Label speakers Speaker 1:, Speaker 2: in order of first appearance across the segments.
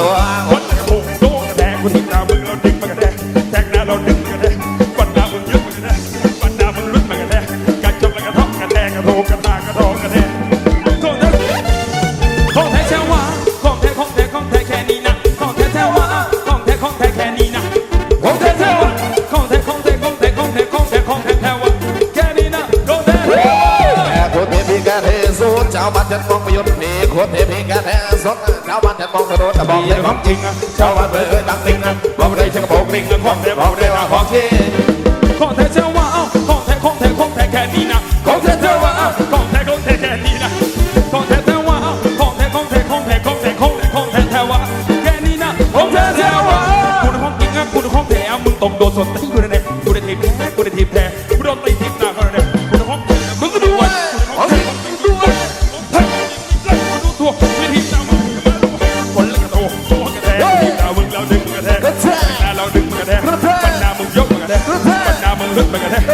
Speaker 1: ตัวา
Speaker 2: วบ้าน
Speaker 1: จันมองประยุทธ์นี่คนเทพีกาเทสุดชาวบ้านจันมองกระโดดแต่บอกเลยของจริงชาวบ้านเผยตั้งติงนะบอกเลยฉันก็บอกลิงของเทบอกเลยว่าของจริง
Speaker 3: ของแท้แท้ว่าของแท้ของแท้ของแท้แค่นี้นะของแท้แท้ว่า
Speaker 2: ของแท้ของแท้แค่นี้นะ
Speaker 3: ของแท้แท้ว่าของแท้ของแท้ของแท้ของแท้ของแท้ของแท้แท้ว่าแค่นี้นะของแท้แท้ว่ากูในห้องจริงอะกูในห้องแท้มึงตกโดนสดตีกูแน่ๆกูได้ทีแท้กูได้ทีแท้กูโดนตีที ลุดมากระแท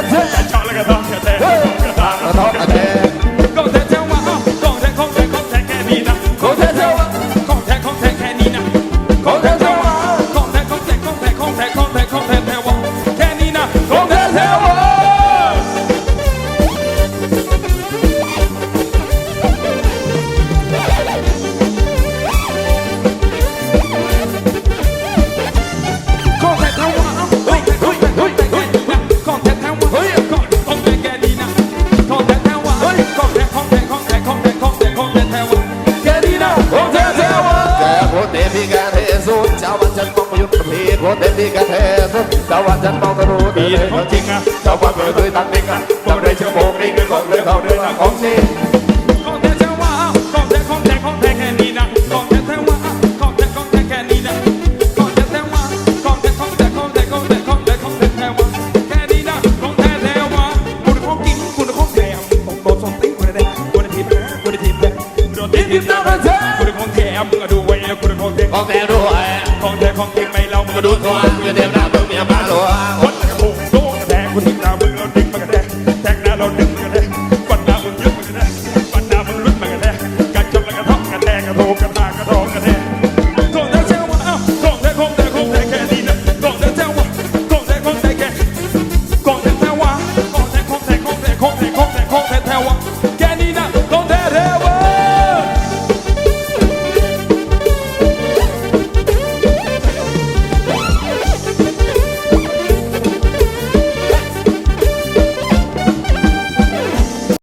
Speaker 3: ดชาวบ้านจันม
Speaker 2: องประยุทธ์นี่คนเทพีกาเทสุดชาวบ้านจันมองกระโดดมีของจริงอะชาวบ้านเผยตั้งติงนะบอกเลยฉันก็บอกลิงนะของเทบอกเลยว่า
Speaker 1: ของจริง
Speaker 3: ของแท้แท้ว่าของแท้ของแท้ของแท้แค่นี้นะของแท้แท้ว่าของแท้ของแท้แค่นี้นะของแท้แท้ว่าของแท้ของแท้ของแท้ของแท้ของแท้ของแท้แท้ว่าแค่นี้นะของแท้แท้ว่าคุณของกินคุณของแถมของโดนส่งติ้งคุณได้คุณได้ทีมแพ้คุณได้ทีมแพ้คุณโดนทีมทีมหน้าแท้คุณของแถมมึงก็ดูไว้คุณของแถม ของจริงไม่เรามันก็ดูทวน
Speaker 1: เพื่เดียวหน้าเบื่มียมาหลวงคนกระพุ้งโต้งกรแทกคนถึงตามึงเราดึง
Speaker 2: มากระแท
Speaker 1: กแทกหน้าเราดึงมากระแทกฟันหน้ามึงยึดมากระแทกฟันหน้ามึงลุด
Speaker 3: มากระแทกกัดจบและกระทบกระแทกกระโถกระทากระโถกระแทกกองแทกเซลาอ้ากงแทกงแทกคงแทกแค่นี้นะกงแทกเซลว่ากงแทกคงแทกแค่กงแทกแซวว่ากงแท
Speaker 1: กงแท
Speaker 3: กงแทกงแทก
Speaker 1: คง